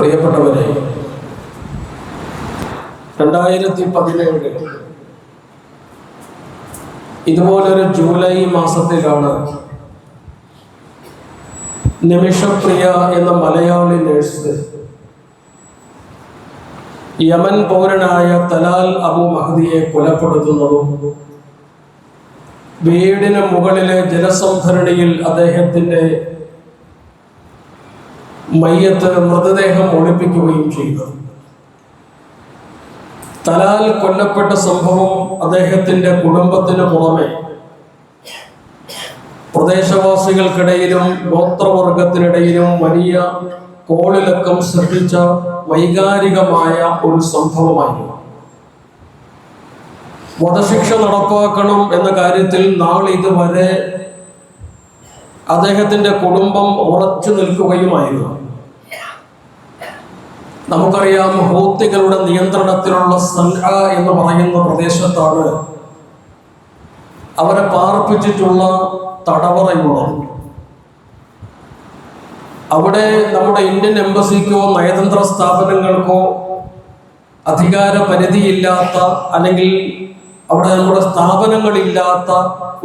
പ്രിയപ്പെട്ടവരെ രണ്ടായിരത്തി പതിനേഴ് ഇതുപോലൊരു ജൂലൈ മാസത്തിലാണ് നിമിഷപ്രിയ എന്ന മലയാളി നേഴ്സ് യമൻ പൗരനായ തലാൽ അബു മഹദിയെ കൊലപ്പെടുത്തുന്നതും വീടിന് മുകളിലെ ജലസംഭരണിയിൽ അദ്ദേഹത്തിന്റെ മയ്യത്ത് മൃതദേഹം ഒളിപ്പിക്കുകയും ചെയ്തു. തലാൽ കൊല്ലപ്പെട്ട സംഭവം അദ്ദേഹത്തിന്റെ കുടുംബത്തിന് പുറമെ. പ്രദേശവാസികൾക്കിടയിലും ഗോത്രവർഗത്തിനിടയിലും വലിയ കോളിലക്കം സൃഷ്ടിച്ച വൈകാരികമായ ഒരു സംഭവമായിരുന്നു. വധശിക്ഷ നടപ്പാക്കണം എന്ന കാര്യത്തിൽ നാളെ ഇതുവരെ അദ്ദേഹത്തിന്റെ കുടുംബം ഉറച്ചു നിൽക്കുകയുമായിരുന്നു. നമുക്കറിയാം ഹൂത്തികളുടെ നിയന്ത്രണത്തിലുള്ള സംഘ എന്ന് പറയുന്ന പ്രദേശത്താണ് അവരെ പാർപ്പിച്ചിട്ടുള്ള തടവറയുള്ളത്. അവിടെ നമ്മുടെ ഇന്ത്യൻ എംബസിക്കോ നയതന്ത്ര സ്ഥാപനങ്ങൾക്കോ അധികാര പരിധിയില്ലാത്ത അല്ലെങ്കിൽ അവിടെ നമ്മുടെ സ്ഥാപനങ്ങളില്ലാത്ത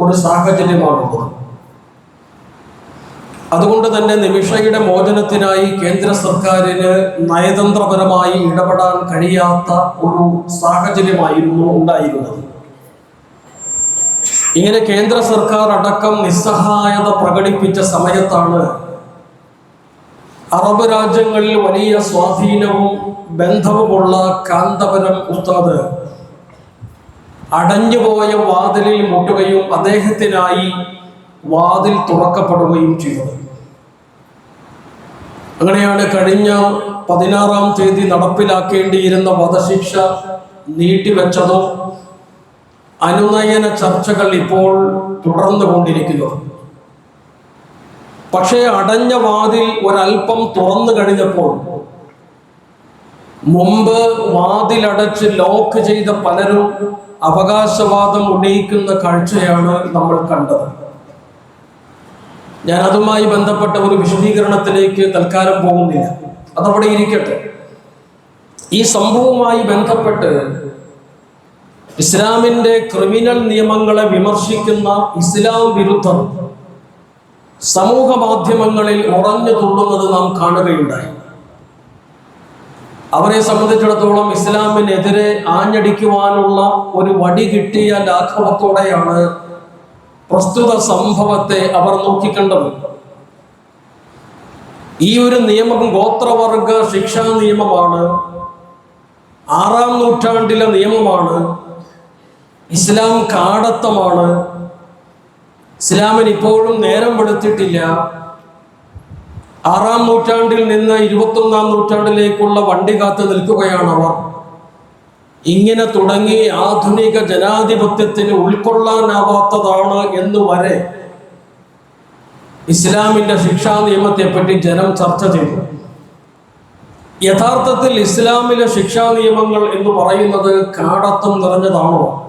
ഒരു സാഹചര്യമാണുള്ളത്. അതുകൊണ്ട് തന്നെ നിമിഷയുടെ മോചനത്തിനായി കേന്ദ്ര സർക്കാരിന് നയതന്ത്രപരമായി ഇടപെടാൻ കഴിയാത്ത ഒരു സാഹചര്യമായിരുന്നു ഉണ്ടായിരുന്നത്. ഇങ്ങനെ കേന്ദ്ര സർക്കാർ അടക്കം നിസ്സഹായത പ്രകടിപ്പിച്ച സമയത്താണ് അറബ് രാജ്യങ്ങളിൽ വലിയ സ്വാധീനവും ബന്ധവുമുള്ള കാന്തപുരം ഉസ്താദ് അടഞ്ഞുപോയ വാതിലിൽ മുട്ടുകയും അദ്ദേഹത്തിനായി വാതിൽ തുറക്കപ്പെടുകയും ചെയ്തത്. അങ്ങനെയാണ് കഴിഞ്ഞ പതിനാറാം തീയതി നടപ്പിലാക്കേണ്ടിയിരുന്ന വധശിക്ഷ നീട്ടിവെച്ചതോ അനുനയന ചർച്ചകൾ ഇപ്പോൾ തുടർന്നു കൊണ്ടിരിക്കുന്നത് പക്ഷേ അടഞ്ഞ വാതിൽ ഒരൽപ്പം തുറന്നു കഴിഞ്ഞപ്പോൾ മുമ്പ് വാതിലടച്ച് ലോക്ക് ചെയ്ത പലരും അവകാശവാദം ഉന്നയിക്കുന്ന കാഴ്ചയാണ് നമ്മൾ കണ്ടത്. ഞാൻ അതുമായി ബന്ധപ്പെട്ട ഒരു വിശദീകരണത്തിലേക്ക് തൽക്കാലം പോകുന്നില്ല. അതവിടെ ഇരിക്കട്ടെ. ഈ സംഭവവുമായി ബന്ധപ്പെട്ട് ഇസ്ലാമിന്റെ ക്രിമിനൽ നിയമങ്ങളെ വിമർശിക്കുന്ന ഇസ്ലാം വിരുദ്ധർ സമൂഹ മാധ്യമങ്ങളിൽ ഉറഞ്ഞു തുള്ളുന്നത് നാം കാണുകയുണ്ടായി. അവരെ സംബന്ധിച്ചിടത്തോളം ഇസ്ലാമിനെതിരെ ആഞ്ഞടിക്കുവാനുള്ള ഒരു വടി കിട്ടിയ ലാഘവത്തോടെയാണ് പ്രസ്തുത സംഭവത്തെ അവർ നോക്കിക്കണ്ടത് ഈ ഒരു നിയമം ഗോത്രവർഗ ശിക്ഷാ നിയമമാണ്. ആറാം നൂറ്റാണ്ടിലെ നിയമമാണ്. ഇസ്ലാം കാടത്തമാണ്. ഇസ്ലാമിന് ഇപ്പോഴും നേരം വെളുത്തിട്ടില്ല. ആറാം നൂറ്റാണ്ടിൽ നിന്ന് ഇരുപത്തൊന്നാം നൂറ്റാണ്ടിലേക്കുള്ള വണ്ടി കാത്തു നിൽക്കുകയാണ് അവർ. ഇങ്ങനെ തുടങ്ങി ആധുനിക ജനാധിപത്യത്തിന് ഉൾക്കൊള്ളാനാവാത്തതാണ് എന്ന് വരെ ഇസ്ലാമിന്റെ ശിക്ഷാ നിയമത്തെപ്പറ്റി ജനം ചർച്ച ചെയ്തു. യഥാർത്ഥത്തിൽ ഇസ്ലാമിലെ ശിക്ഷാ നിയമങ്ങൾ എന്ന് പറയുന്നത് കാടത്വം നിറഞ്ഞതാണോ?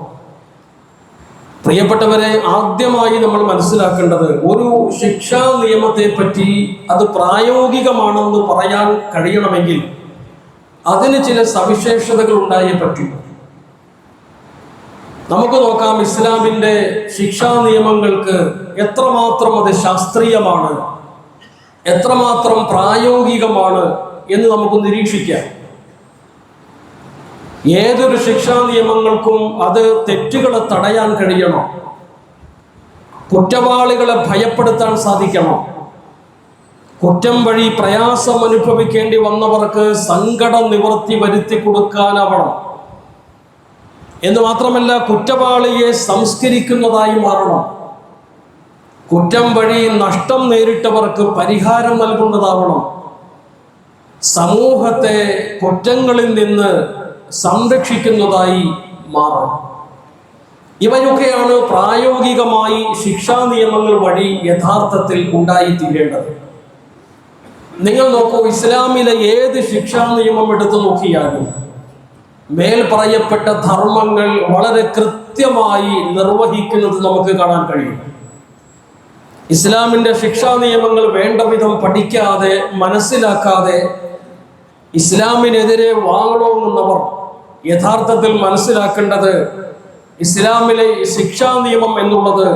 പ്രിയപ്പെട്ടവരെ ആദ്യമായി നമ്മൾ മനസ്സിലാക്കേണ്ടത് ഒരു ശിക്ഷാ നിയമത്തെ പറ്റി അത് പ്രായോഗികമാണെന്ന് പറയാൻ കഴിയണമെങ്കിൽ അതിന് ചില സവിശേഷതകൾ ഉണ്ടായേ പറ്റൂ. നമുക്ക് നോക്കാം ഇസ്ലാമിന്റെ ശിക്ഷാ നിയമങ്ങൾക്ക് എത്രമാത്രം അത് ശാസ്ത്രീയമാണ് എത്രമാത്രം പ്രായോഗികമാണ് എന്ന് നമുക്ക് നിരീക്ഷിക്കാം. ഏതൊരു ശിക്ഷാ നിയമങ്ങൾക്കും അത് തെറ്റുകളെ തടയാൻ കഴിയണം കുറ്റവാളികളെ ഭയപ്പെടുത്താൻ സാധിക്കണം. കുറ്റം വഴി പ്രയാസം അനുഭവിക്കേണ്ടി വന്നവർക്ക് സങ്കട നിവൃത്തി വരുത്തി കൊടുക്കാനാവണം. എന്ന് മാത്രമല്ല കുറ്റവാളിയെ സംസ്കരിക്കുന്നതായി മാറണം. കുറ്റം വഴി നഷ്ടം നേരിട്ടവർക്ക് പരിഹാരം നൽകുന്നതാവണം. സമൂഹത്തെ കുറ്റങ്ങളിൽ നിന്ന് സംരക്ഷിക്കുന്നതായി മാറണം. ഇവയൊക്കെയാണ് പ്രായോഗികമായി ശിക്ഷാ നിയമങ്ങൾ വഴി യഥാർത്ഥത്തിൽ ഉണ്ടായിത്തീരേണ്ടത്. നിങ്ങൾ നോക്കൂ ഇസ്ലാമിലെ ഏത് ശിക്ഷാ നിയമം എടുത്തു നോക്കിയാലും മേൽ പറയപ്പെട്ട ധർമ്മങ്ങൾ വളരെ കൃത്യമായി നിർവഹിക്കുന്നത് നമുക്ക് കാണാൻ കഴിയും. ഇസ്ലാമിന്റെ ശിക്ഷാ നിയമങ്ങൾ വേണ്ട വിധം പഠിക്കാതെ മനസ്സിലാക്കാതെ ഇസ്ലാമിനെതിരെ വാങ്ങണമെന്നവർ യഥാർത്ഥത്തിൽ മനസ്സിലാക്കേണ്ടത് ഇസ്ലാമിലെ ശിക്ഷാ നിയമം എന്നുള്ളത്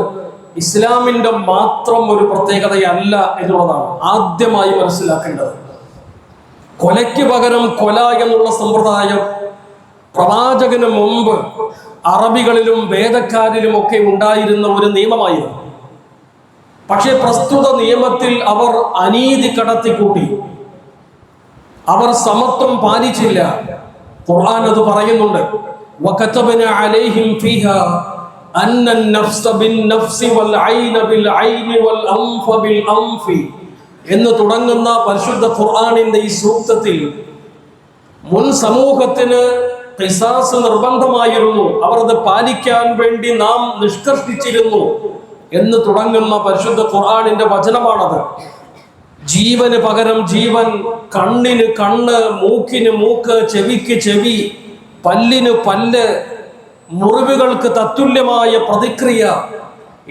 ഇസ്ലാമിന്റെ മാത്രം ഒരു പ്രത്യേകതയല്ല എന്നുള്ളതാണ് ആദ്യമായി മനസ്സിലാക്കേണ്ടത്. കൊലയ്ക്ക് പകരം കൊല എന്നുള്ള സമ്പ്രദായം പ്രവാചകന് മുമ്പ് അറബികളിലും വേദക്കാരിലും ഒക്കെ ഉണ്ടായിരുന്ന ഒരു നിയമമായിരുന്നു. പക്ഷേ പ്രസ്തുത നിയമത്തിൽ അവർ അനീതി കടത്തിക്കൂട്ടി. അവർ സമത്വം പാലിച്ചില്ല. ഖുർആൻ അത് പറയുന്നുണ്ട്. أن النفس بالنفس والعين بالعين والأنف بالأنف എന്ന് തുടങ്ങുന്ന പരിശുദ്ധ ഖുർആനിന്റെ ഈ സൂക്തത്തിൽ മുൻ സമൂഹത്തിന് ഖിസാസ് നിർബന്ധമായിരുന്നു അവർ അത് പാലിക്കാൻ വേണ്ടി നാം നിഷ്കർഷിച്ചിരുന്നു എന്ന് തുടങ്ങുന്ന പരിശുദ്ധ ഖുർആനിന്റെ വചനമാണത് ജീവന് പകരം ജീവൻ കണ്ണിന് കണ്ണ് മൂക്കിന് മൂക്ക് ചെവിക്ക് ചെവി പല്ലിന് പല്ല് മുറിവുകൾക്ക് തത്തുല്യമായ പ്രതിക്രിയ.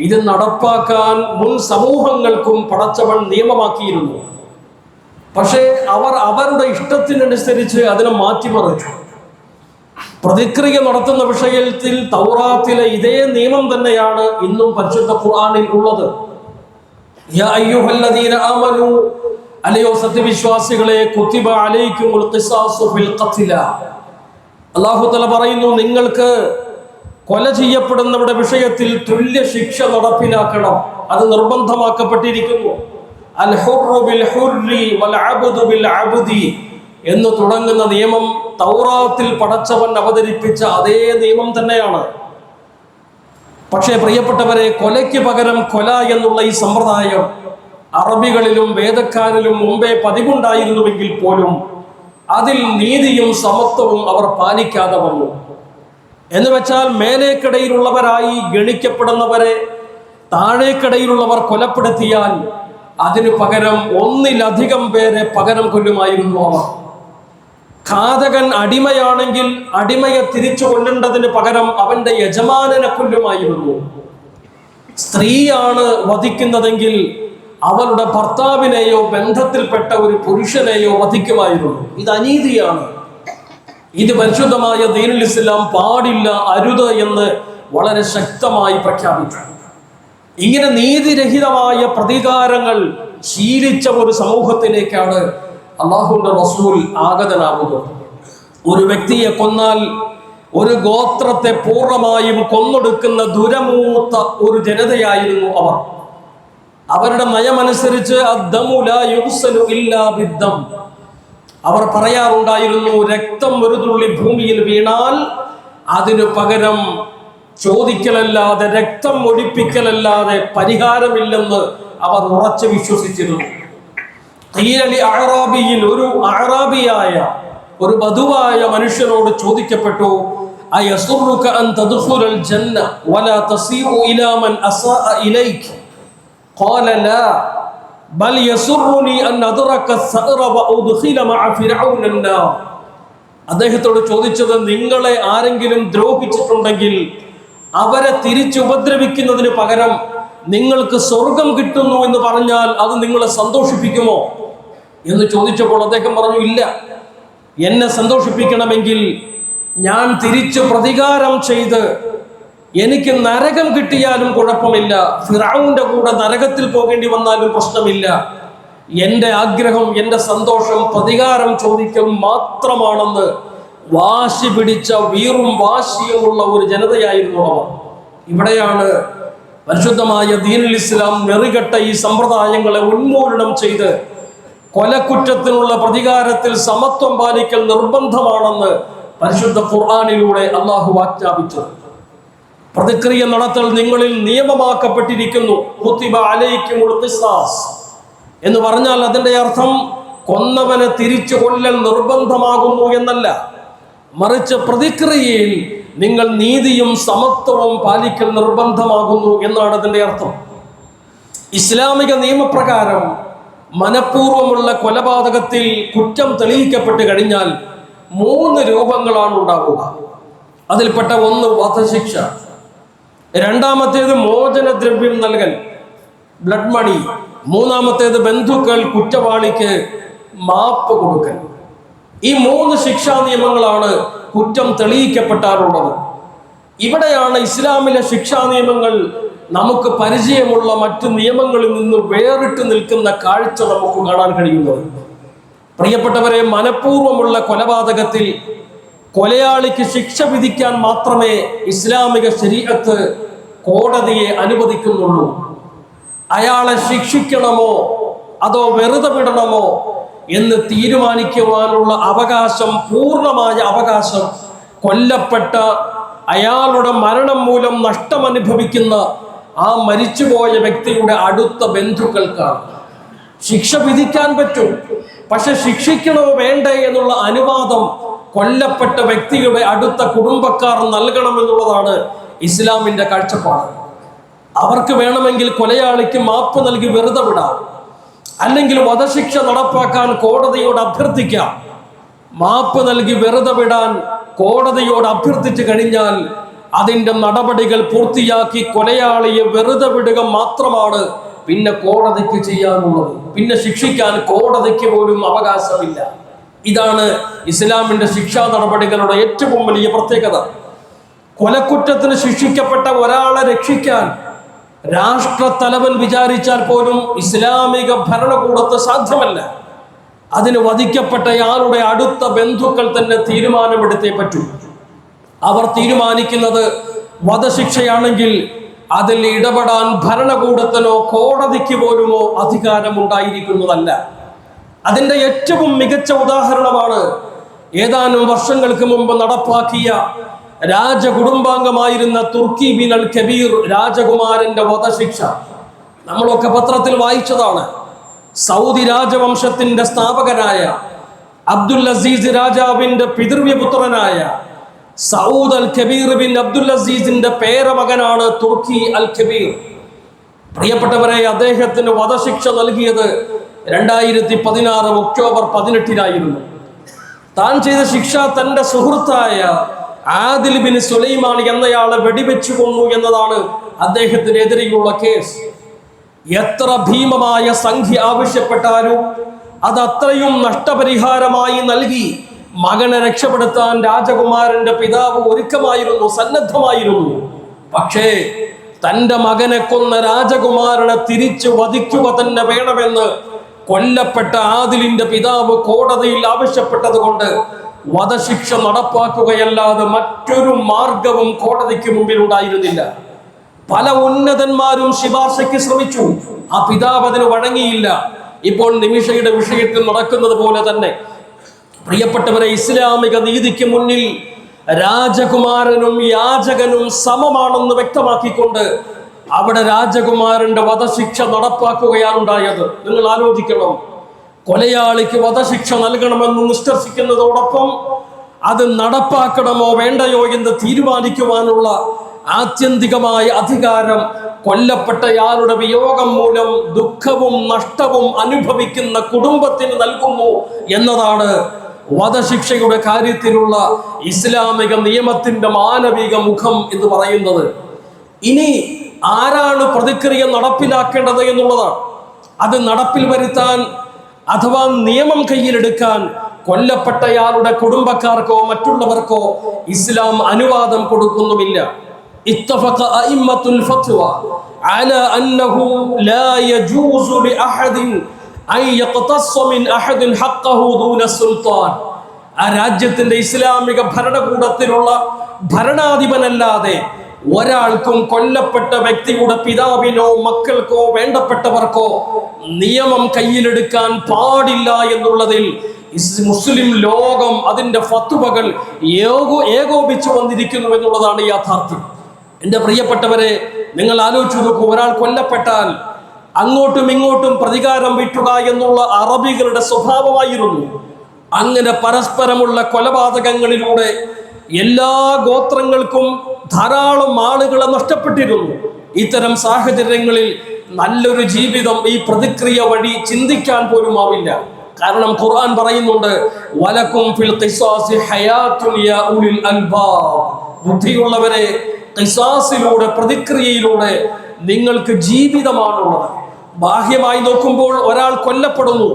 ഇത് നടപ്പാക്കാൻ മുൻ സമൂഹങ്ങൾക്കും പടച്ചവൻ നിയമമാക്കിയിരുന്നു. പക്ഷേ അവർ അവരുടെ ഇഷ്ടത്തിനനുസരിച്ച് അതിനെ മാറ്റിമറിച്ചു. പ്രതിക്രിയ നടത്തുന്ന വിഷയത്തിൽ തൗറാത്തിലെ ഇതേ നിയമം തന്നെയാണ് ഇന്നും പരിശുദ്ധ ഖുർആനിൽ ഉള്ളത്. അലയോ സത്യവിശ്വാസികളെ കുത്തിബ അലയിക്കും അള്ളാഹു തആല പറയുന്നു നിങ്ങൾക്ക് കൊല ചെയ്യപ്പെടുന്നവരുടെ വിഷയത്തിൽ തുല്യ ശിക്ഷ നടപ്പിലാക്കണം. അത് നിർബന്ധമാക്കപ്പെട്ടിരിക്കുന്നു. എന്ന് തുടങ്ങുന്ന നിയമം തൗറാത്തിൽ പടച്ചവൻ അവതരിപ്പിച്ച അതേ നിയമം തന്നെയാണ്. പക്ഷേ പ്രിയപ്പെട്ടവരെ കൊലയ്ക്ക് പകരം കൊല എന്നുള്ള ഈ സമ്പ്രദായം അറബികളിലും വേദക്കാരിലും മുമ്പേ പതിവുണ്ടായിരുന്നുവെങ്കിൽ പോലും അതിൽ നീതിയും സമത്വവും അവർ പാലിക്കാതെ വന്നു. എന്ന് വെച്ചാൽ മേലേക്കിടയിലുള്ളവരായി ഗണിക്കപ്പെടുന്നവരെ താഴേക്കിടയിലുള്ളവർ കൊലപ്പെടുത്തിയാൽ അതിനു പകരം ഒന്നിലധികം പേരെ പകരം കൊല്ലുമായിരുന്നു അവർ. ഘാതകൻ അടിമയാണെങ്കിൽ അടിമയെ തിരിച്ചു കൊല്ലേണ്ടതിന് പകരം അവന്റെ യജമാനനെ കൊല്ലുമായിരുന്നു. സ്ത്രീയാണ് വധിക്കുന്നതെങ്കിൽ അവളുടെ ഭർത്താവിനെയോ ബന്ധത്തിൽപ്പെട്ട ഒരു പുരുഷനെയോ വധിക്കുമായിരുന്നു. ഇത് അനീതിയാണ്. ഇത് പരിശുദ്ധമായ ദീനുൽ ഇസ്ലാം പാടില്ല അരുത് എന്ന് വളരെ ശക്തമായി പ്രഖ്യാപിച്ചു ഇങ്ങനെ നീതിരഹിതമായ പ്രതികാരങ്ങൾ ശീലിച്ച ഒരു സമൂഹത്തിലേക്കാണ് അള്ളാഹുന്റെ റസൂൽ ആഗതനാവുന്നത് ഒരു വ്യക്തിയെ കൊന്നാൽ ഒരു ഗോത്രത്തെ പൂർണമായും കൊന്നൊടുക്കുന്ന ദുരമൂത്ത ഒരു ജനതയായിരുന്നു അവർ. അവരുടെ നയമനുസരിച്ച് അവർ പറയാറുണ്ടായിരുന്നു രക്തം ഒരു തുള്ളി ഭൂമിയിൽ വീണാൽ അതിനു പകരം ചോദിക്കലല്ലാതെ രക്തം ഒഴിപ്പിക്കലല്ലാതെ പരിഹാരമില്ലെന്ന് അവർ ഉറച്ചു വിശ്വസിച്ചിരുന്നു. തീരലി അഹറാബിയിൽ ഒരു അഹറാബിയായ ഒരു വധുവായ മനുഷ്യനോട് ചോദിക്കപ്പെട്ടു ജന്ന വലാ തസീഉ ഇലാ മൻ ഖാല ലാ. ബൽ യസുറുനി അൻ അദ്റക الثأر വഅദ്ഖില മഅ ഫിർഔന النار അദ്ദേഹത്തോട് ചോദിച്ചത് നിങ്ങളെ ആരെങ്കിലും ദ്രോഹിച്ചിട്ടുണ്ടെങ്കിൽ അവരെ തിരിച്ചുപദ്രവിക്കുന്നതിന് പകരം നിങ്ങൾക്ക് സ്വർഗം കിട്ടുന്നു എന്ന് പറഞ്ഞാൽ അത് നിങ്ങളെ സന്തോഷിപ്പിക്കുമോ എന്ന് ചോദിച്ചപ്പോൾ അദ്ദേഹം പറഞ്ഞു ഇല്ല എന്നെ സന്തോഷിപ്പിക്കണമെങ്കിൽ ഞാൻ തിരിച്ചു പ്രതികാരം ചെയ്ത് എനിക്ക് നരകം കിട്ടിയാലും കുഴപ്പമില്ല. ഫിറാവുന്റെ കൂടെ നരകത്തിൽ പോകേണ്ടി വന്നാലും പ്രശ്നമില്ല. എന്റെ ആഗ്രഹം എന്റെ സന്തോഷം പ്രതികാരം ചോദിക്കൽ മാത്രമാണെന്ന് വാശി പിടിച്ച വീറും വാശിയുമുള്ള ഒരു ജനതയായിരുന്നു അവർ. ഇവിടെയാണ് പരിശുദ്ധമായ ദീനുൽ ഇസ്ലാം നെറികെട്ട ഈ സമ്പ്രദായങ്ങളെ ഉന്മൂലനം ചെയ്ത് കൊലക്കുറ്റത്തിനുള്ള പ്രതികാരത്തിൽ സമത്വം പാലിക്കൽ നിർബന്ധമാണെന്ന് പരിശുദ്ധ ഖുർആാനിലൂടെ അള്ളാഹു ആജ്ഞാപിച്ചത്. പ്രതിക്രിയ നടത്തൽ നിങ്ങളിൽ നിയമമാക്കപ്പെട്ടിരിക്കുന്നു. എന്ന് പറഞ്ഞാൽ അതിന്റെ അർത്ഥം കൊന്നവനെ തിരിച്ചു കൊല്ലൽ നിർബന്ധമാകുന്നു എന്നല്ല. മറിച്ച് പ്രതിക്രിയയിൽ നിങ്ങൾ നീതിയും സമത്വവും പാലിക്കൽ നിർബന്ധമാകുന്നു എന്നാണ് അതിന്റെ അർത്ഥം. ഇസ്ലാമിക നിയമപ്രകാരം മനഃപൂർവമുള്ള കൊലപാതകത്തിൽ കുറ്റം തെളിയിക്കപ്പെട്ട് കഴിഞ്ഞാൽ മൂന്ന് രൂപങ്ങളാണ് ഉണ്ടാവുക. അതിൽപ്പെട്ട ഒന്ന് വധശിക്ഷ. രണ്ടാമത്തേത് മോചനദ്രവ്യം നൽകൽ. Blood money. മൂന്നാമത്തേത് ബന്ധുക്കൾ കുറ്റവാളിക്ക് മാപ്പ് കൊടുക്കൽ. ഈ മൂന്ന് ശിക്ഷാ നിയമങ്ങളാണ് കുറ്റം തെളിയിക്കപ്പെട്ടാറുള്ളത്. ഇവിടെയാണ് ഇസ്ലാമിലെ ശിക്ഷാ നിയമങ്ങൾ നമുക്ക് പരിചയമുള്ള മറ്റ് നിയമങ്ങളിൽ നിന്ന് വേറിട്ട് നിൽക്കുന്ന കാഴ്ച നമുക്ക് കാണാൻ കഴിയുന്നത്. പ്രിയപ്പെട്ടവരെ മനഃപൂർവമുള്ള കൊലപാതകത്തിൽ കൊലയാളിക്ക് ശിക്ഷ വിധിക്കാൻ മാത്രമേ ഇസ്ലാമിക ശരീരത്ത് കോടതിയെ അനുവദിക്കുന്നുള്ളൂ. അയാളെ ശിക്ഷിക്കണമോ അതോ വെറുതെ വിടണമോ എന്ന് തീരുമാനിക്കുവാനുള്ള അവകാശം പൂർണമായ അവകാശം കൊല്ലപ്പെട്ട അയാളുടെ മരണം മൂലം നഷ്ടമനുഭവിക്കുന്ന ആ മരിച്ചുപോയ വ്യക്തിയുടെ അടുത്ത ബന്ധുക്കൾക്കാണ്. ശിക്ഷ വിധിക്കാൻ പറ്റും പക്ഷെ ശിക്ഷിക്കണോ വേണ്ടേ എന്നുള്ള അനുവാദം കൊല്ലപ്പെട്ട വ്യക്തിയുടെ അടുത്ത കുടുംബക്കാർ നൽകണമെന്നുള്ളതാണ് ഇസ്ലാമിന്റെ കാഴ്ചപ്പാട്. അവർക്ക് വേണമെങ്കിൽ കൊലയാളിക്ക് മാപ്പ് നൽകി വെറുതെ വിടാം. അല്ലെങ്കിൽ വധശിക്ഷ നടപ്പാക്കാൻ കോടതിയോട് അഭ്യർത്ഥിക്കാം. മാപ്പ് നൽകി വെറുതെ വിടാൻ കോടതിയോട് അഭ്യർത്ഥിച്ചു കഴിഞ്ഞാൽ അതിന്റെ നടപടികൾ പൂർത്തിയാക്കി കൊലയാളിയെ വെറുതെ വിടുക മാത്രമാണ് പിന്നെ കോടതിക്ക് ചെയ്യാനുള്ളത്. പിന്നെ ശിക്ഷിക്കാൻ കോടതിക്ക് പോലും അവകാശമില്ല. ഇതാണ് ഇസ്ലാമിന്റെ ശിക്ഷാ നടപടികളുടെ ഏറ്റവും വലിയ പ്രത്യേകത. കൊലക്കുറ്റത്തിന് ശിക്ഷിക്കപ്പെട്ട ഒരാളെ രക്ഷിക്കാൻ രാഷ്ട്രത്തലവൻ വിചാരിച്ചാൽ പോലും ഇസ്ലാമിക ഭരണകൂടത്ത് സാധ്യമല്ല. അതിന് വധിക്കപ്പെട്ടയാളുടെ അടുത്ത ബന്ധുക്കൾ തന്നെ തീരുമാനമെടുത്തേ പറ്റൂ. അവർ തീരുമാനിക്കുന്നത് വധശിക്ഷയാണെങ്കിൽ അതിൽ ഇടപെടാൻ ഭരണകൂടത്തിനോ കോടതിക്ക് പോലുമോ അധികാരമുണ്ടായിരിക്കുന്നതല്ല. അതിന്റെ ഏറ്റവും മികച്ച ഉദാഹരണമാണ് ഏതാനും വർഷങ്ങൾക്ക് മുമ്പ് നടപ്പാക്കിയ രാജകുടുംബാംഗമായിരുന്ന തുർക്കി ബിൻ അൽ കബീർ രാജകുമാരന്റെ വധശിക്ഷ. നമ്മളൊക്കെ പത്രത്തിൽ വായിച്ചതാണ്. സൗദി രാജവംശത്തിന്റെ സ്ഥാപകനായ അബ്ദുൽ അസീസ് രാജാവിന്റെ പിതൃവ്യപുത്രനായ Saud Al Kabir bin Abdul അസീസിന്റെ പേരമകനാണ് തുർക്കി അൽ കബീർ. പ്രിയപ്പെട്ടവരെ അദ്ദേഹത്തിന് വധശിക്ഷ നൽകിയത് രണ്ടായിരത്തി പതിനാറ് ഒക്ടോബർ പതിനെട്ടിനായിരുന്നു. താൻ ചെയ്ത ശിക്ഷ തന്റെ സുഹൃത്തായ ആദിൽ ബിൻ സുലൈമാൻ എന്നയാളെ വെടിവെച്ചു കൊന്നു എന്നതാണ് അദ്ദേഹത്തിനെതിരെയുള്ള കേസ്. എത്ര ഭീമമായ സംഖ്യ ആവശ്യപ്പെട്ടാലും അത് അത്രയും നഷ്ടപരിഹാരമായി നൽകി മകനെ രക്ഷപ്പെടുത്താൻ രാജകുമാരന്റെ പിതാവ് ഒരുക്കമായിരുന്നു സന്നദ്ധമായിരുന്നു. പക്ഷേ തന്റെ മകനെ കൊന്ന രാജകുമാരനെ തിരിച്ചു വധിക്കുക തന്നെ വേണമെന്ന് കൊല്ലപ്പെട്ട ആദിലിന്റെ പിതാവ് കോടതിയിൽ ആവശ്യപ്പെട്ടത് കൊണ്ട് വധശിക്ഷ നടപ്പാക്കുകയല്ലാതെ മറ്റൊരു മാർഗവും കോടതിക്ക് മുമ്പിൽ ഉണ്ടായിരുന്നില്ല പല ഉന്നതന്മാരും ശിപാർശയ്ക്ക് ശ്രമിച്ചു. ആ പിതാവ് അതിന് വഴങ്ങിയില്ല. ഇപ്പോൾ നിമിഷയുടെ വിഷയത്തിൽ നടക്കുന്നത് പോലെ തന്നെ. പ്രിയപ്പെട്ടവരെ ഇസ്ലാമിക നീതിക്ക് മുന്നിൽ രാജകുമാരനും യാചകനും സമമാണെന്ന് വ്യക്തമാക്കിക്കൊണ്ട് അവിടെ രാജകുമാരന്റെ വധശിക്ഷ നടപ്പാക്കുകയാണ് ഉണ്ടായത് നിങ്ങൾ ആലോചിക്കണം. കൊലയാളിക്ക് വധശിക്ഷ നൽകണമെന്ന് നിഷ്കർഷിക്കുന്നതോടൊപ്പം അത് നടപ്പാക്കണമോ വേണ്ടയോ എന്ന് തീരുമാനിക്കുവാനുള്ള ആത്യന്തികമായ അധികാരം കൊല്ലപ്പെട്ടയാളുടെ വിയോഗം മൂലം ദുഃഖവും നഷ്ടവും അനുഭവിക്കുന്ന കുടുംബത്തിന് നൽകുന്നു എന്നതാണ് വധശിക്ഷയുടെ കാര്യത്തിലുള്ള ഇസ്ലാമിക നിയമത്തിന്റെ മാനവിക മുഖം എന്ന് പറയുന്നത്. ഇനി ആരാണ് പ്രതിക്രിയ നടപ്പിലാക്കേണ്ടത് എന്നുള്ളതാണ് അത് നടപ്പിൽ വരുത്താൻ അഥവാ നിയമം കയ്യിലെടുക്കാൻ കൊല്ലപ്പെട്ടയാളുടെ കുടുംബക്കാർക്കോ മറ്റുള്ളവർക്കോ ഇസ്ലാം അനുവാദം കൊടുക്കുന്നുമില്ല اتفق أئمة الفتوى على أنه لا يجوز لأحد أن يقتص من أحد حقه دون السلطان ആ രാജ്യത്തിന്റെ ഇസ്ലാമിക ഭരണകൂടത്തിലുള്ള ഭരണാധിപനല്ലാതെ ഒരാൾക്കും കൊല്ലപ്പെട്ട വ്യക്തിയുടെ പിതാവിനോ മക്കൾക്കോ വേണ്ടപ്പെട്ടവർക്കോ നിയമം കയ്യിലെടുക്കാൻ പാടില്ല എന്നുള്ളതിൽ മുസ്ലിം ലോകം അതിന്റെ ഫത്തുവകൾ ഏകോ ഏകോപിച്ചു വന്നിരിക്കുന്നു എന്നുള്ളതാണ് യാഥാർത്ഥ്യം. എന്റെ പ്രിയപ്പെട്ടവരെ നിങ്ങൾ ആലോചിച്ചു നോക്കൂ ഒരാൾ കൊല്ലപ്പെട്ടാൽ അങ്ങോട്ടും ഇങ്ങോട്ടും പ്രതികാരം വിട്ടുക എന്നുള്ള അറബികളുടെ സ്വഭാവമായിരുന്നു. അങ്ങനെ പരസ്പരമുള്ള കൊലപാതകങ്ങളിലൂടെ എല്ലാ ഗോത്രങ്ങൾക്കും ധാരാളം ആളുകളെ നഷ്ടപ്പെട്ടിരുന്നു. ഇത്തരം സാഹചര്യങ്ങളിൽ നല്ലൊരു ജീവിതം ഈ പ്രതിക്രിയ വഴി ചിന്തിക്കാൻ പോലും ആവില്ല. കാരണം ഖുർആൻ പറയുന്നുണ്ട് വലക്കും ഫിൽ ഖിസാസി യാ ഉലിൽ ബുദ്ധിയുള്ളവരെ ഖിസാസിലൂടെ പ്രതിക്രിയയിലൂടെ നിങ്ങൾക്ക് ജീവിതമാണുള്ളത്. ബാഹ്യമായി നോക്കുമ്പോൾ ഒരാൾ കൊല്ലപ്പെടുന്നു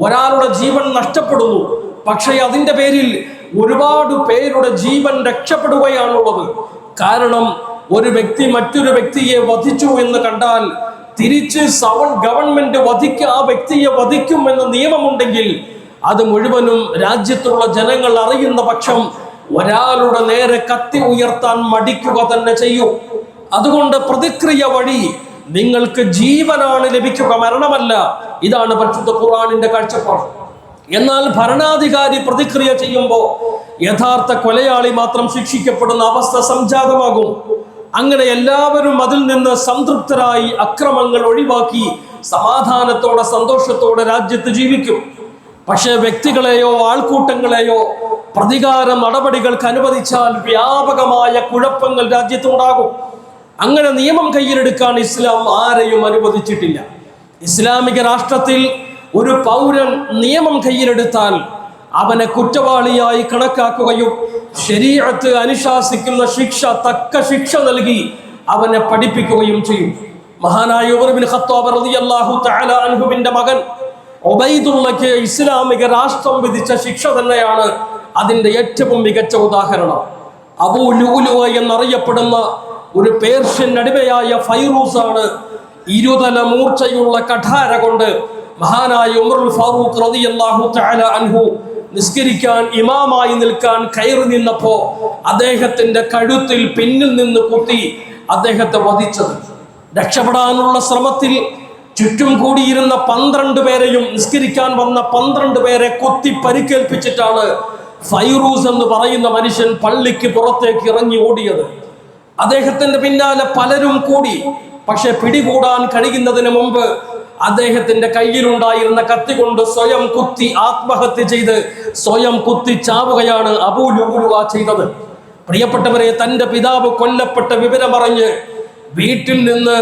ഒരാളുടെ ജീവൻ നഷ്ടപ്പെടുന്നു. പക്ഷേ അതിന്റെ പേരിൽ ഒരുപാട് പേരുടെ ജീവൻ രക്ഷപ്പെടുകയാണുള്ളത്. കാരണം ഒരു വ്യക്തി മറ്റൊരു വ്യക്തിയെ വധിച്ചു എന്ന് കണ്ടാൽ തിരിച്ച് സവൺ ഗവൺമെന്റ് വധിക്ക ആ വ്യക്തിയെ വധിക്കും എന്ന നിയമമുണ്ടെങ്കിൽ അത് മുഴുവനും രാജ്യത്തുള്ള ജനങ്ങൾ അറിയുന്ന പക്ഷം ഒരാളുടെ നേരെ കത്തി ഉയർത്താൻ മടിക്കുക തന്നെ ചെയ്യൂ. അതുകൊണ്ട് പ്രതിക്രിയ വഴി നിങ്ങൾക്ക് ജീവനാണ് ലഭിക്കുക മരണമല്ല. ഇതാണ് പരിശുദ്ധ ഖുറാനിന്റെ കാഴ്ചപ്പാട്. എന്നാൽ ഭരണാധികാരി പ്രതിക്രിയ ചെയ്യുമ്പോൾ യഥാർത്ഥ കൊലയാളി മാത്രം ശിക്ഷിക്കപ്പെടുന്ന അവസ്ഥ സംജാതമാകും. അങ്ങനെ എല്ലാവരും അതിൽ നിന്ന് സംതൃപ്തരായി അക്രമങ്ങൾ ഒഴിവാക്കി സമാധാനത്തോടെ സന്തോഷത്തോടെ രാജ്യത്ത് ജീവിക്കും. പക്ഷേ വ്യക്തികളെയോ ആൾക്കൂട്ടങ്ങളെയോ പ്രതികാര നടപടികൾക്ക് അനുവദിച്ചാൽ വ്യാപകമായ കുഴപ്പങ്ങൾ രാജ്യത്തുണ്ടാകും അങ്ങനെ നിയമം കയ്യിലെടുക്കാൻ ഇസ്ലാം ആരെയും അനുവദിച്ചിട്ടില്ല. ഇസ്ലാമിക രാഷ്ട്രത്തിൽ ഒരു പൗരൻ നിയമം കയ്യിലെടുത്താൽ അവനെ കുറ്റവാളിയായി കണക്കാക്കുകയും ശരീരത്ത് അനുശാസിക്കുന്ന ശിക്ഷ തക്ക ശിക്ഷ നൽകി അവനെ പഠിപ്പിക്കുകയും ചെയ്യും. മഹാനായ ഉമർ ബിൻ ഖത്താബ് റളിയല്ലാഹു തആല അൻഹുവിന്റെ മകൻ ഒബൈദുള്ളക്ക് ഇസ്ലാമിക രാഷ്ട്രം വിധിച്ച ശിക്ഷ തന്നെയാണ് അതിന്റെ ഏറ്റവും മികച്ച ഉദാഹരണം. അബൂ ലൂലുവ എന്നറിയപ്പെടുന്ന ഒരു പേർഷ്യൻ അടിമയായ ഫൈറൂസ് ആണ് ഇരുതല മൂർച്ചയുള്ള കഠാര കൊണ്ട് മഹാനായ ഉമറുൽ ഫാറൂഖ് റളിയല്ലാഹു തആല അൻഹു നിസ്കരിക്കാൻ ഇമാമായി നിൽക്കാൻ കയറി നിന്നപ്പോ അദ്ദേഹത്തിന്റെ കഴുത്തിൽ പിന്നിൽ നിന്ന് കുത്തി അദ്ദേഹത്തെ വധിച്ചത്. രക്ഷപ്പെടാനുള്ള ശ്രമത്തിൽ ചുറ്റും കൂടിയിരുന്ന പന്ത്രണ്ട് പേരെയും നിസ്കരിക്കാൻ വന്ന പന്ത്രണ്ട് പേരെ കുത്തി പരിക്കേൽപ്പിച്ചിട്ടാണ് ഫൈറൂസ് എന്ന് പറയുന്ന മനുഷ്യൻ പള്ളിക്ക് പുറത്തേക്ക് ഇറങ്ങി ഓടിയത്. അദ്ദേഹത്തിന്റെ പിന്നാലെ പലരും കൂടി പക്ഷെ പിടികൂടാൻ കഴിയുന്നതിന് മുമ്പ് അദ്ദേഹത്തിന്റെ കയ്യിലുണ്ടായിരുന്ന കത്തി കൊണ്ട് സ്വയം കുത്തി ആത്മഹത്യ ചെയ്ത് സ്വയം കുത്തി ചാവുകയാണ് അബൂലുഗുലുവ ചെയ്തത്. പ്രിയപ്പെട്ടവരെ തന്റെ പിതാവ് കൊല്ലപ്പെട്ട വിവരം വിവരമറിഞ്ഞ് വീട്ടിൽ നിന്ന്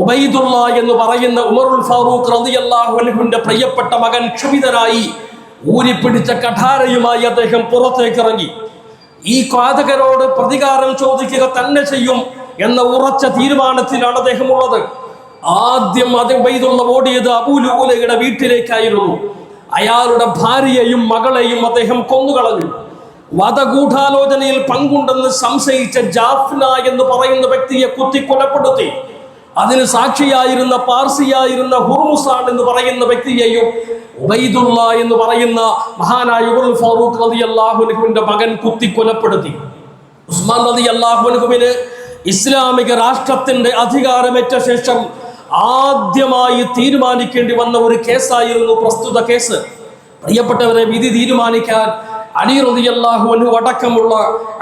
ഉബൈദുള്ള എന്ന് പറയുന്ന ഉമറുൽ ഫാറൂഖ് റളിയല്ലാഹു അൻഹുവിന്റെ പ്രിയപ്പെട്ട മകൻ ക്ഷുഭിതരായി ഊരിപ്പിടിച്ച കഠാരയുമായി അദ്ദേഹം പുറത്തേക്ക് ഇറങ്ങി ഈ ഘാതകരോട് പ്രതികാരം ചോദിക്കുക തന്നെ ചെയ്യും എന്ന ഉറച്ച തീരുമാനത്തിലാണ് അദ്ദേഹം ഉള്ളത്. ആദ്യം അതേ ഉബൈദുള്ള ഓടിയത് അബൂലുലയുടെ വീട്ടിലേക്കായിരുന്നു. അയാളുടെ ഭാര്യയെയും മകളെയും അദ്ദേഹം കൊന്നുകളഞ്ഞു. വധഗൂഢാലോചനയിൽ പങ്കുണ്ടെന്ന് സംശയിച്ച ജാഫ്ന എന്ന് പറയുന്ന വ്യക്തിയെ കുത്തി കൊലപ്പെടുത്തി. അതിന് സാക്ഷിയായിരുന്ന പാർസിയായിരുന്ന ഹുർമുസാൻ എന്ന് പറയുന്ന വ്യക്തിയെയും ഉബൈദുള്ള എന്ന് പറയുന്ന മഹാനായ ഉമർ ഫാറൂഖ് റതി അള്ളാഹുനുഹുവിന്റെ മകൻ കുത്തി കൊലപ്പെടുത്തി. ഉസ്മാൻ റതി അള്ളാഹുനുഹുവിന് ഇസ്ലാമിക രാഷ്ട്രത്തിന്റെ അധികാരമേറ്റ ശേഷം ആദ്യമായി തീരുമാനിക്കേണ്ടി വന്ന ഒരു കേസായിരുന്നു പ്രസ്തുത കേസ്. പ്രിയപ്പെട്ടവരെ വിധി തീരുമാനിക്കാൻ അലി റളിയല്ലാഹു അൻഹു അടക്കമുള്ള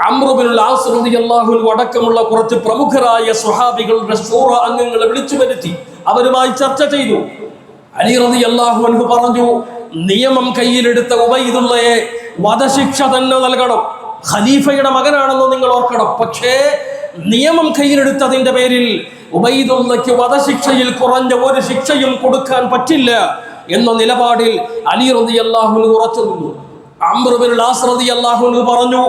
അമ്രുബിനുൽ ആസ് റളിയല്ലാഹു അൻഹു അടക്കമുള്ള കുറച്ച് പ്രമുഖരായ സുഹാബികളുടെ ഷൂറ അംഗങ്ങളെ വിളിച്ചു വരുത്തി. അവരുമായി ചർച്ച ചെയ്തു. അലി റളിയല്ലാഹു അൻഹു പറഞ്ഞു നിയമം കയ്യിലെടുത്ത ഉബൈദുള്ളയെ വധശിക്ഷ തന്നെ നൽകണം. ഖലീഫയുടെ മകനാണെന്ന് നിങ്ങൾ ഓർക്കണം. പക്ഷേ നിയമം കയ്യിലെടുത്തതിന്റെ പേരിൽ ഉബൈദുള്ളയ്ക്ക് വധശിക്ഷയിൽ കുറഞ്ഞ ഒരു ശിക്ഷയും കൊടുക്കാൻ പറ്റില്ല എന്ന നിലപാടിൽ അലി റളിയല്ലാഹു ഉറച്ചു നിന്നു. അമ്രുബിൻ ആസ്രതി അള്ളാഹുന് പറഞ്ഞു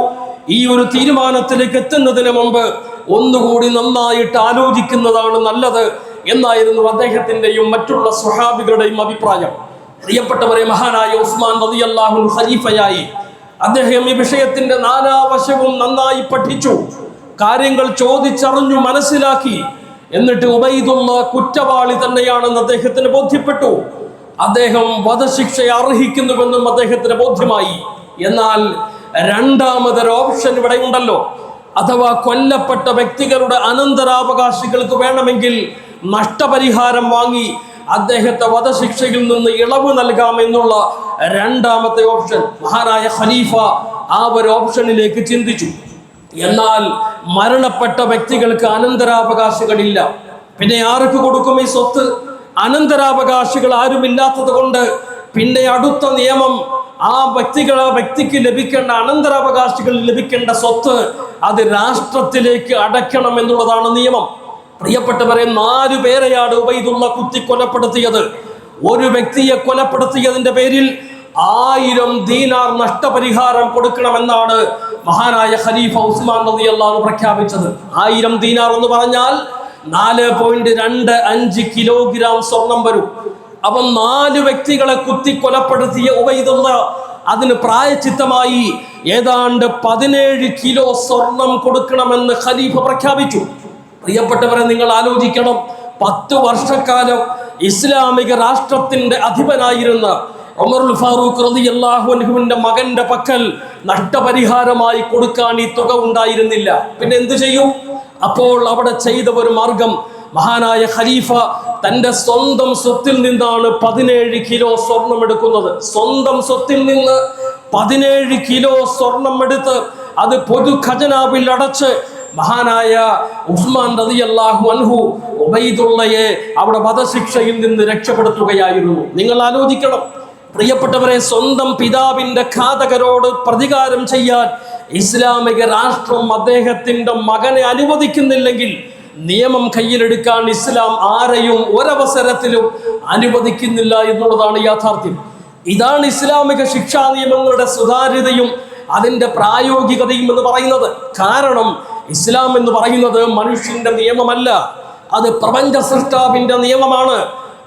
ഈ ഒരു തീരുമാനത്തിലേക്ക് എത്തുന്നതിന് മുമ്പ് ഒന്നുകൂടി നന്നായിട്ട് ആലോചിക്കുന്നതാണ് നല്ലത് എന്നായിരുന്നു അദ്ദേഹത്തിന്റെയും മറ്റുള്ള സ്വഹാബികളുടെയും അഭിപ്രായം. പ്രിയപ്പെട്ടവരെ മഹാനായ ഉസ്മാൻ റതി അള്ളാഹു ഖലീഫയായി അദ്ദേഹം ഈ വിഷയത്തിന്റെ നാനാവശവും നന്നായി പഠിച്ചു കാര്യങ്ങൾ ചോദിച്ചറിഞ്ഞു മനസ്സിലാക്കി എന്നിട്ട് ഉബൈദുള്ള കുറ്റവാളി തന്നെയാണെന്ന് അദ്ദേഹത്തിന് ബോധ്യപ്പെട്ടു. അദ്ദേഹം വധശിക്ഷ അർഹിക്കുന്നുവെന്നും അദ്ദേഹത്തിന് ബോധ്യമായി. എന്നാൽ രണ്ടാമതൊരു ഓപ്ഷൻ ഇവിടെ ഉണ്ടല്ലോ. അഥവാ കൊല്ലപ്പെട്ട വ്യക്തികളുടെ അനന്തരാവകാശികൾക്ക് വേണമെങ്കിൽ നഷ്ടപരിഹാരം വാങ്ങി അദ്ദേഹത്തെ വധശിക്ഷയിൽ നിന്ന് ഇളവ് നൽകാം എന്നുള്ള രണ്ടാമത്തെ ഓപ്ഷൻ. മഹാനായ ഖലീഫ ആ ഒരു ഓപ്ഷനിലേക്ക് ചിന്തിച്ചു. എന്നാൽ മരണപ്പെട്ട വ്യക്തികൾക്ക് അനന്തരാവകാശികളില്ല. പിന്നെ ആർക്ക് കൊടുക്കും ഈ സ്വത്ത്? അനന്തരാവകാശികൾ ആരുമില്ലാത്തത് കൊണ്ട് പിന്നെ അടുത്ത നിയമം ആ വ്യക്തികൾ ആ വ്യക്തിക്ക് ലഭിക്കേണ്ട അനന്തരാവകാശികൾ ലഭിക്കേണ്ട സ്വത്ത് അത് രാഷ്ട്രത്തിലേക്ക് അടയ്ക്കണം എന്നുള്ളതാണ് നിയമം. പ്രിയപ്പെട്ടവരെ നാലു പേരെയാണ് ഉബൈദുള്ള കുത്തി കൊലപ്പെടുത്തിയത്. ഒരു വ്യക്തിയെ കൊലപ്പെടുത്തിയതിന്റെ പേരിൽ ആയിരം ദീനാർ നഷ്ടപരിഹാരം കൊടുക്കണമെന്നാണ് മഹാനായ ഖലീഫ ഉസ്മാൻ റളിയല്ലാഹു അള്ളാഹു പ്രഖ്യാപിച്ചത് ആയിരം ദീനാർ എന്ന് പറഞ്ഞാൽ നാല് പോയിന്റ് രണ്ട് അഞ്ച് കിലോഗ്രാം സ്വർണം വരും. അവൻ നാല് വ്യക്തികളെ കുത്തി കൊലപ്പെടുത്തിയ ഉബൈദുള്ള അതിന് പ്രായച്ചിത്തമായി ഏതാണ്ട് പതിനേഴ് കിലോ സ്വർണം കൊടുക്കണമെന്ന് ഖലീഫ പ്രഖ്യാപിച്ചു. പ്രിയപ്പെട്ടവരെ നിങ്ങൾ ആലോചിക്കണം. പത്ത് വർഷക്കാലം ഇസ്ലാമിക രാഷ്ട്രത്തിന്റെ അധിപനായിരുന്ന ഉമറുൽ ഫാറൂഖ് റളിയല്ലാഹു അൻഹുവിന്റെ മകന്റെ പക്കൽ നഷ്ടപരിഹാരമായി കൊടുക്കാൻ ഈ തുക ഉണ്ടായിരുന്നില്ല. പിന്നെ എന്തു ചെയ്യും? അപ്പോൾ അവിടെ ചെയ്ത ഒരു മാർഗം മഹാനായ ഖലീഫ തന്റെ സ്വന്തം സ്വത്തിൽ നിന്നാണ് പതിനേഴ് കിലോ സ്വർണം എടുക്കുന്നത്. സ്വന്തം സ്വത്തിൽ നിന്ന് പതിനേഴ് കിലോ സ്വർണം എടുത്ത് അത് പൊതു ഖജനാവിൽ അടച്ച് മഹാനായ ഉസ്മാൻ റതി അള്ളാഹു അൻഹു ഉബൈദുള്ളയെ അവിടെ വധശിക്ഷയിൽ നിന്ന് രക്ഷപ്പെടുത്തുകയായിരുന്നു. നിങ്ങൾ ആലോചിക്കണം. പ്രിയപ്പെട്ടവരെ സ്വന്തം പിതാവിന്റെ ഘാതകരോട് പ്രതികാരം ചെയ്യാൻ ഇസ്ലാമിക രാഷ്ട്രം അദ്ദേഹത്തിന്റെ മകനെ അനുവദിക്കുന്നില്ലെങ്കിൽ നിയമം കയ്യിലെടുക്കാൻ ഇസ്ലാം ആരെയും ഒരവസരത്തിലും അനുവദിക്കുന്നില്ല എന്നുള്ളതാണ് യാഥാർത്ഥ്യം. ഇതാണ് ഇസ്ലാമിക ശിക്ഷാ നിയമങ്ങളുടെ സുതാര്യതയും അതിന്റെ പ്രായോഗികതയും എന്ന് പറയുന്നത്. കാരണം ഇസ്ലാം എന്ന് പറയുന്നത് മനുഷ്യന്റെ നിയമമല്ല അത് പ്രപഞ്ച സൃഷ്ടാവിന്റെ നിയമമാണ്.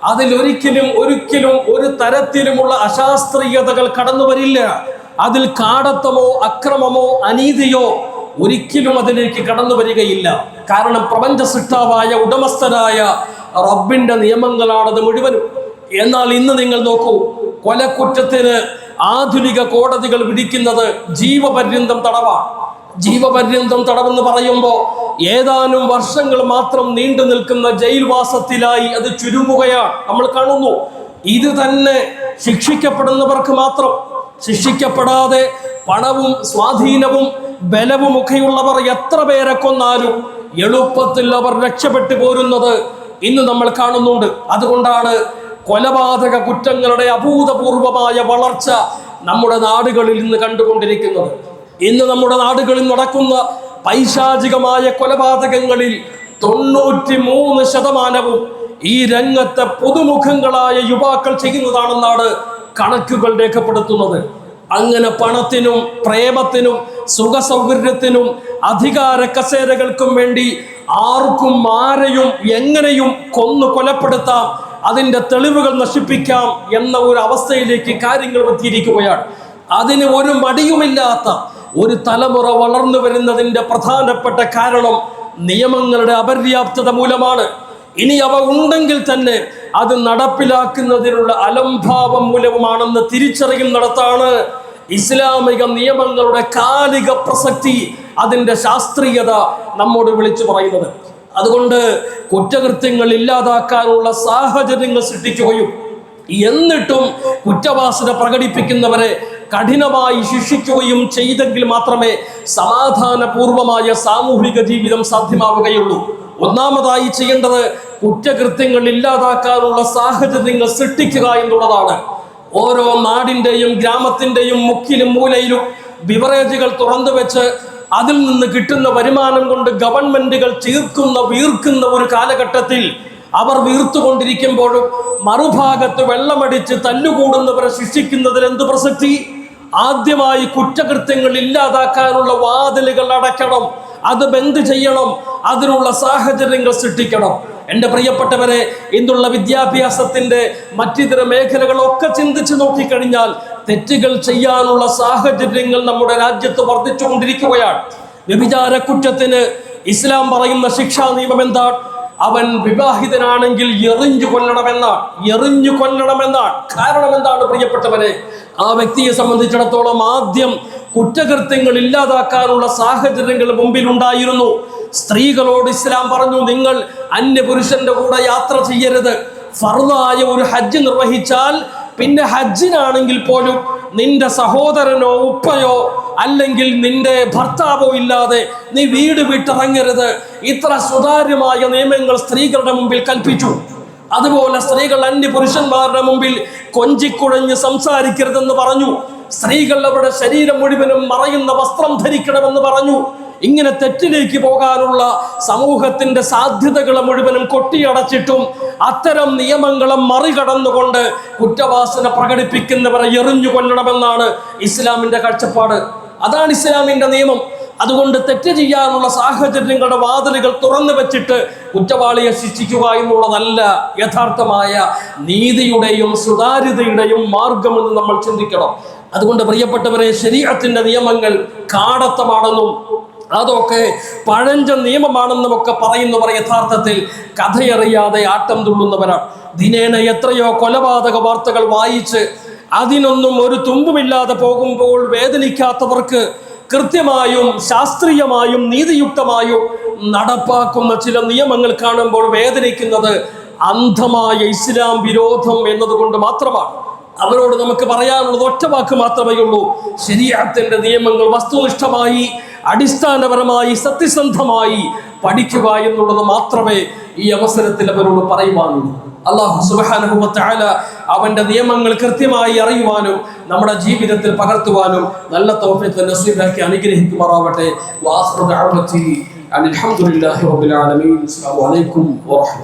അതിൽ ഒരിക്കലും ഒരിക്കലും ഒരു തരത്തിലുമുള്ള അശാസ്ത്രീയതകൾ കടന്നു വരില്ല. അതിൽ കാടത്തമോ അക്രമമോ അനീതിയോ ഒരിക്കലും അതിലേക്ക് കടന്നു വരികയില്ല. കാരണം പ്രപഞ്ച സൃഷ്ടാവായ ഉടമസ്ഥനായ റബ്ബിന്റെ നിയമങ്ങളാണത് മുഴുവനും. എന്നാൽ ഇന്ന് നിങ്ങൾ നോക്കൂ കൊലക്കുറ്റത്തിന് ആധുനിക കോടതികൾ വിധിക്കുന്നത് ജീവപര്യന്തം തടവാണ്. ജീവപര്യന്തം തടവെന്ന് പറയുമ്പോൾ ഏതാനും വർഷങ്ങൾ മാത്രം നീണ്ടു നിൽക്കുന്ന ജയിൽവാസത്തിലായി അത് ചുരുങ്ങുകയാണ്. നമ്മൾ കാണുന്നു ഇത് തന്നെ ശിക്ഷിക്കപ്പെടുന്നവർക്ക് മാത്രം. ശിക്ഷിക്കപ്പെടാതെ പണവും സ്വാധീനവും ബലവും ഒക്കെയുള്ളവർ എത്ര പേരെ കൊന്നാലും എളുപ്പത്തിൽ അവർ രക്ഷപ്പെട്ടു പോരുന്നത് ഇന്ന് നമ്മൾ കാണുന്നുണ്ട്. അതുകൊണ്ടാണ് കൊലപാതക കുറ്റങ്ങളുടെ അഭൂതപൂർവമായ വളർച്ച നമ്മുടെ നാടുകളിൽ ഇന്ന് കണ്ടുകൊണ്ടിരിക്കുന്നത്. ഇന്ന് നമ്മുടെ നാടുകളിൽ നടക്കുന്ന പൈശാചികമായ കൊലപാതകങ്ങളിൽ തൊണ്ണൂറ്റി മൂന്ന് ശതമാനവും ഈ രംഗത്തെ പുതുമുഖങ്ങളായ യുവാക്കൾ ചെയ്യുന്നതാണെന്നാണ് കണക്കുകൾ രേഖപ്പെടുത്തുന്നത്. അങ്ങനെ പണത്തിനും പ്രേമത്തിനും സുഖസൗകര്യത്തിനും അധികാര കസേരകൾക്കും വേണ്ടി ആർക്കും ആരെയും എങ്ങനെയും കൊന്നു കൊലപ്പെടുത്താം അതിന്റെ തെളിവുകൾ നശിപ്പിക്കാം എന്ന ഒരു അവസ്ഥയിലേക്ക് കാര്യങ്ങൾ എത്തിയിരിക്കുകയാണ് അതിന് ഒരു മടിയുമില്ലാത്ത ഒരു തലമുറ വളർന്നു വരുന്നതിന്റെ പ്രധാനപ്പെട്ട കാരണം നിയമങ്ങളുടെ അപര്യാപ്തത മൂലമാണ്. ഇനി അവ ഉണ്ടെങ്കിൽ തന്നെ അത് നടപ്പിലാക്കുന്നതിനുള്ള അലംഭാവം മൂലവുമാണെന്ന് തിരിച്ചറിയുന്നിടത്താണ് ഇസ്ലാമിക നിയമങ്ങളുടെ കാലിക പ്രസക്തി അതിന്റെ ശാസ്ത്രീയത നമ്മോട് വിളിച്ചു പറയുന്നത്. അതുകൊണ്ട് കുറ്റകൃത്യങ്ങൾ ഇല്ലാതാക്കാനുള്ള സാഹചര്യങ്ങൾ സൃഷ്ടിക്കുകയും എന്നിട്ടും കുറ്റവാസന പ്രകടിപ്പിക്കുന്നവരെ കഠിനമായി ശിക്ഷിക്കുകയും ചെയ്തെങ്കിൽ മാത്രമേ സമാധാനപൂർവമായ സാമൂഹിക ജീവിതം സാധ്യമാവുകയുള്ളൂ. ഒന്നാമതായി ചെയ്യേണ്ടത് കുറ്റകൃത്യങ്ങൾ ഇല്ലാതാക്കാനുള്ള സാഹചര്യങ്ങൾ സൃഷ്ടിക്കുക എന്നുള്ളതാണ്. ഓരോ നാടിന്റെയും ഗ്രാമത്തിന്റെയും മുക്കിലും മൂലയിലും ബിവറേജുകൾ തുറന്നു വെച്ച് അതിൽ നിന്ന് കിട്ടുന്ന വരുമാനം കൊണ്ട് ഗവൺമെന്റുകൾ ചീർക്കുന്ന വീർക്കുന്ന ഒരു കാലഘട്ടത്തിൽ അവർ വീർത്തുകൊണ്ടിരിക്കുമ്പോഴും മറുഭാഗത്ത് വെള്ളമടിച്ച് തല്ലുകൂടുന്നവരെ ശിക്ഷിക്കുന്നതിൽ എന്ത് പ്രസക്തി? ആദ്യമായി കുറ്റകൃത്യങ്ങൾ ഇല്ലാതാക്കാനുള്ള വാതിലുകൾ അടയ്ക്കണം. അത് ബന്ദ് ചെയ്യണം. അതിനുള്ള സാഹചര്യങ്ങൾ സൃഷ്ടിക്കണം. എന്റെ പ്രിയപ്പെട്ടവരെ ഇന്നുള്ള വിദ്യാഭ്യാസത്തിന്റെ മറ്റിതര മേഖലകളൊക്കെ ചിന്തിച്ച് നോക്കിക്കഴിഞ്ഞാൽ തെറ്റുകൾ ചെയ്യാനുള്ള സാഹചര്യങ്ങൾ നമ്മുടെ രാജ്യത്ത് വർദ്ധിച്ചുകൊണ്ടിരിക്കുകയാണ്. വ്യഭിചാര കുറ്റത്തിന് ഇസ്ലാം പറയുന്ന ശിക്ഷാ നിയമം എന്താണ്? അവൻ വിവാഹിതനാണെങ്കിൽ എറിഞ്ഞു കൊല്ലണമെന്നാണ്. എറിഞ്ഞു കൊല്ലണമെന്നാണ്. കാരണം എന്താണ് പ്രിയപ്പെട്ടവരെ? ആ വ്യക്തിയെ സംബന്ധിച്ചിടത്തോളം ആദ്യം കുറ്റകൃത്യങ്ങൾ ഇല്ലാതാക്കാനുള്ള സാഹചര്യങ്ങൾ മുമ്പിൽ ഉണ്ടായിരുന്നു സ്ത്രീകളോട് ഇസ്ലാം പറഞ്ഞു നിങ്ങൾ അന്യപുരുഷന്റെ കൂടെ യാത്ര ചെയ്യരുത്. ഫർദായ ഒരു ഹജ്ജ് നിർവഹിച്ചാൽ പിന്നെ ഹജ്ജിനാണെങ്കിൽ പോലും നിന്റെ സഹോദരനോ ഉപ്പയോ അല്ലെങ്കിൽ നിന്റെ ഭർത്താവോ ഇല്ലാതെ നീ വീട് വിട്ടിറങ്ങരുത്. ഇത്ര സുതാര്യമായ നിയമങ്ങൾ സ്ത്രീകളുടെ മുമ്പിൽ കൽപ്പിച്ചു. അതുപോലെ സ്ത്രീകൾ അന്യ പുരുഷന്മാരുടെ മുമ്പിൽ കൊഞ്ചിക്കുഴഞ്ഞ് സംസാരിക്കരുതെന്ന് പറഞ്ഞു. സ്ത്രീകൾ അവരുടെ ശരീരം മുഴുവനും മറയുന്ന വസ്ത്രം ധരിക്കണമെന്ന് പറഞ്ഞു. ഇങ്ങനെ തെറ്റിലേക്ക് പോകാനുള്ള സമൂഹത്തിന്റെ സാധ്യതകളെ മുഴുവനും കൊട്ടിയടച്ചിട്ടും അത്തരം നിയമങ്ങളെ മറികടന്നുകൊണ്ട് കുറ്റവാസന പ്രകടിപ്പിക്കുന്നവരെ എറിഞ്ഞു കൊല്ലണമെന്നാണ് ഇസ്ലാമിന്റെ കാഴ്ചപ്പാട്. അതാണ് ഇസ്ലാമിന്റെ നിയമം. അതുകൊണ്ട് തെറ്റ് ചെയ്യാനുള്ള സാഹചര്യങ്ങളുടെ വാതിലുകൾ തുറന്നു വെച്ചിട്ട് കുറ്റവാളിയെ ശിക്ഷിക്കുക എന്നുള്ളതല്ല യഥാർത്ഥമായ നീതിയുടെയും സുതാര്യതയുടെയും മാർഗമെന്ന് നമ്മൾ ചിന്തിക്കണം. അതുകൊണ്ട് പ്രിയപ്പെട്ടവരെ ശരീരത്തിന്റെ നിയമങ്ങൾ കാടത്തമാണെന്നും അതൊക്കെ പഴഞ്ച നിയമമാണെന്നും ഒക്കെ പറയുന്നവർ യഥാർത്ഥത്തിൽ കഥയറിയാതെ ആട്ടം തുള്ളുന്നവരാണ്. ദിനേന എത്രയോ കൊലപാതക വാർത്തകൾ വായിച്ച് അതിനൊന്നും ഒരു തുമ്പുമില്ലാതെ പോകുമ്പോൾ വേദനിക്കാത്തവർക്ക് കൃത്യമായും ശാസ്ത്രീയമായും നീതിയുക്തമായും നടപ്പാക്കുന്ന ചില നിയമങ്ങൾ കാണുമ്പോൾ വേദനിക്കുന്നത് അന്ധമായ ഇസ്ലാം വിരോധം എന്നതുകൊണ്ട് മാത്രമാണ്. അവരോട് നമുക്ക് പറയാനുള്ളത് ഒറ്റ വാക്ക് മാത്രമേ ഉള്ളൂ. ശരീരത്തിന്റെ നിയമങ്ങൾ വസ്തുനിഷ്ഠമായി അടിസ്ഥാനപരമായി സത്യസന്ധമായി പഠിക്കുക എന്നുള്ളത് മാത്രമേ ഈ അവസരത്തിൽ അവരോട് പറയുവാനുള്ളൂ. അള്ളാഹു സുബാനുഭവത്തായ അവന്റെ നിയമങ്ങൾ കൃത്യമായി അറിയുവാനും നമ്മുടെ ജീവിതത്തിൽ പകർത്തുവാനും നല്ല തോഫിത്തെ നസീബാക്കി അനുഗ്രഹിക്കുമാറാവട്ടെ. വാസ്തു അലഹമുല്ലാഹി അസ്സലാമു അലൈക്കും വറഹ്മത്തുള്ളാഹി